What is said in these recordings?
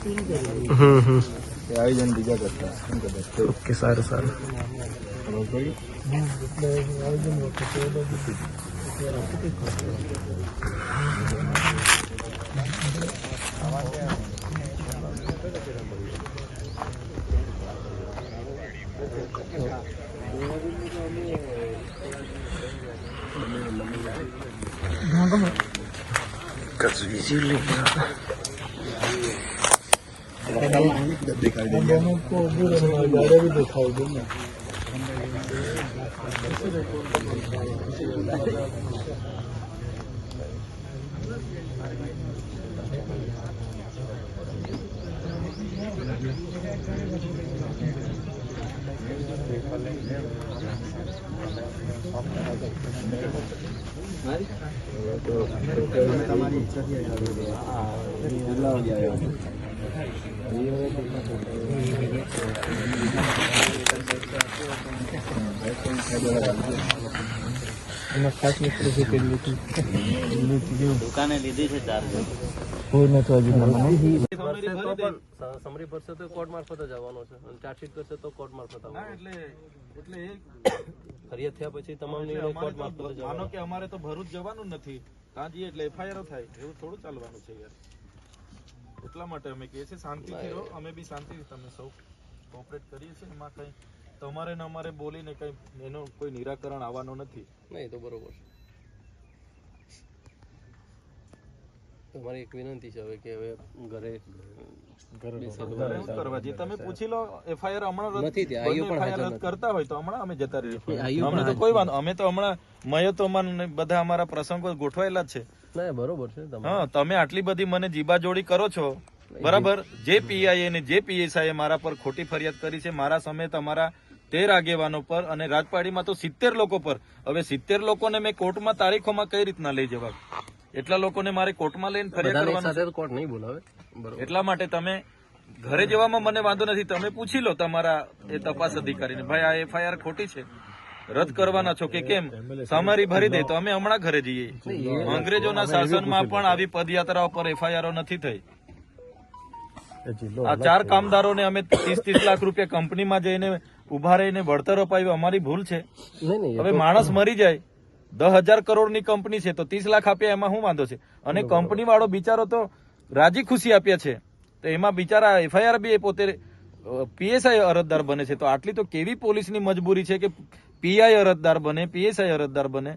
હમ હમ આયોજન બીજા કરતા ઓકે સારું સારું ખબર પડી તસવીર લઈ ગયા દેખાડી દઈએ તમારી ઈચ્છાથી કેટલા વાગે આવ્યા એમાં ખાસ મિત્રો છે તે દુકાને લીધી છે ચાર કોઈ નથી હજુ સમરી ભરશે તો કોર્ટ મારફત જ આવવાનો છે. અને ચાર્જશીટ કરશે તો કોર્ટ મારફત આવવાનો એટલે એટલે ફરિયાદ થયા પછી તમામ નિર્ણય કોર્ટ મારફત જ માનો કે અમારે તો ભરૂચ જવાનું નથી. ત્યાં જઈએ એટલે એફઆઈઆર થાય. એવું થોડું ચાલવાનું છે યાર. એટલા માટે અમે કહીએ છીએ શાંતિથી રહો. અમે બી શાંતિથી તમે સૌ કોઓપરેટ કરીએ છીએ. એમાં કંઈ તમારે ને અમારે બોલીને કંઈ એનો કોઈ નિરાકરણ આવવાનો નથી. નહીં તો બરોબર છે. તમારી એક વિનંતી છે હવે કે હવે ઘરે કરવા જે તમે પૂછી લો એફઆઈઆર હમણાં નથી પણ બંને હાજર FIR રદ કરતા હોય તો હમણાં અમે જતા રહીએ. અમને તો કોઈ વાંધો અમે તો હમણાં મયતોમાં બધા અમારા પ્રસંગો ગોઠવાયેલા જ છે. ના બરોબર છે હા તમે આટલી બધી મને જીબાજોડી કરો છો. બરાબર? જે પીઆઈ ને જે પીએસઆઈ મારા પર ખોટી ફરિયાદ કરી છે મારા સમયે અમારા તેર આગેવાનો પર અને રાજપાડીમાં તો સિત્તેર લોકો પર. હવે સિત્તેર લોકોને મેં કોર્ટમાં તારીખોમાં કઈ રીતના લઈ જવા એટલા લોકોને મારે કોર્ટમાં લઈને ફરિયાદ કોર્ટ નહીં બોલાવે? એટલા માટે તમે ઘરે જવામાં મને વાંધો નથી. તમે પૂછી લો તમારા એ તપાસ અધિકારીને. ભાઈ આ એફઆઈઆર ખોટી છે. રદ કરવાના છો કે કેમ? સમારી ભરી દે તો અમે હમણાં ઘરે જઈએ. અંગ્રેજોના શાસનમાં પણ આવી પદયાત્રાઓ પર એફઆઈઆરો નથી થઈ. આ ચાર કામદારોને અમે ત્રીસ ત્રીસ લાખ રૂપિયા કંપનીમાં જઈને ઊભા રહીને વળતર અપાવ્યું અમારી ભૂલ છે. હવે માણસ મરી જાય દસ હજાર કરોડની કંપની છે તો ત્રીસ લાખ આપ્યા એમાં શું વાંધો છે? અને કંપની વાળો બિચારો તો રાજી ખુશી આપ્યા છે. તો એમાં બિચારા એફઆઈઆર બી એ પોતે પીએસઆઈ અરજદાર બને છે. તો આટલી તો કેવી પોલીસની મજબૂરી છે કે પીઆઈ અરજદાર બને પીએસઆઈ અરજદાર બને?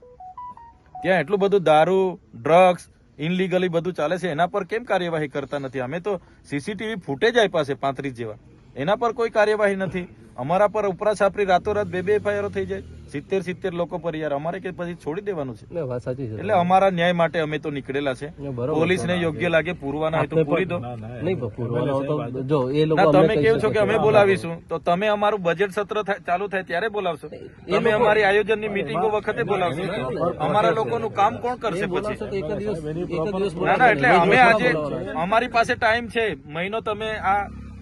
ત્યાં એટલું બધું દારૂ ડ્રગ્સ ઇનલીગલી બધું ચાલે છે? એના પર કેમ કાર્યવાહી કરતા નથી? અમે તો સીસીટીવી ફૂટેજ આપ્યા છે પાંત્રીસ જેવા. એના પર કોઈ કાર્યવાહી નથી. અમારા પર ઉપરા છાપરી રાતોરાત બે બે ફાયરો થઈ જાય. સિત્તેર સિત્તેર લોકો પર યાર. અમારે કે પછી છોડી દેવાનું છે. ના, વાત સાચી છે. એટલે અમારા ન્યાય માટે અમે તો નીકળેલા છે. પોલીસ ને યોગ્ય લાગે પૂરવાના હોય તો પૂરી દો. જો એ લોકો તમે કેવું છો કે અમે બોલાવીશું? તો તમે અમારું બજેટ સત્ર ચાલુ થાય ત્યારે બોલાવશો. તમે અમારી આયોજનની મિટિંગો વખતે બોલાવશો. અમારા લોકોનું કામ કોણ કરશે પછી? ના ના એટલે અમે આજે અમારી પાસે ટાઈમ છે. મહિનો તમે આ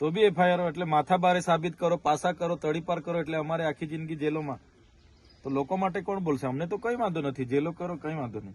તો બી એફઆઈઆર એટલે માથા બારે સાબિત કરો, પાસા કરો તડીપાર કરો એટલે અમારે આખી જિંદગી જેલોમાં. તો લોકો માટે કોણ બોલશે? અમને તો કઈ વાંધો નથી. જેલો કરો, કઈ વાંધો નહીં.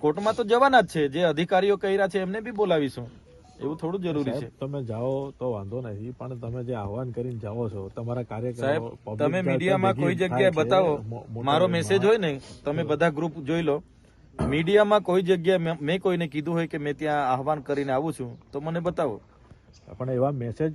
કોર્ટમાં તો જવાના જ છે. જે અધિકારીઓ કર્યા છે એમને બી બોલાવીશું. એવું થોડું જરૂરી છે. તમે જાઓ તો વાંધો નથી પણ તમે જે આહવાન કરીને જાઓ છો તમારા કાર્યકરો સાહેબ તમે મીડિયામાં કોઈ જગ્યાએ બતાવો. મારો મેસેજ હોય ને તમે બધા ગ્રુપ જોઈ લો. મીડિયામાં કોઈ જગ્યાએ મેં- કોઈને કીધું હોય કે મેં ત્યાં આહવાન કરીને આવું છું તો મને બતાવો. પણ એવા મેસેજ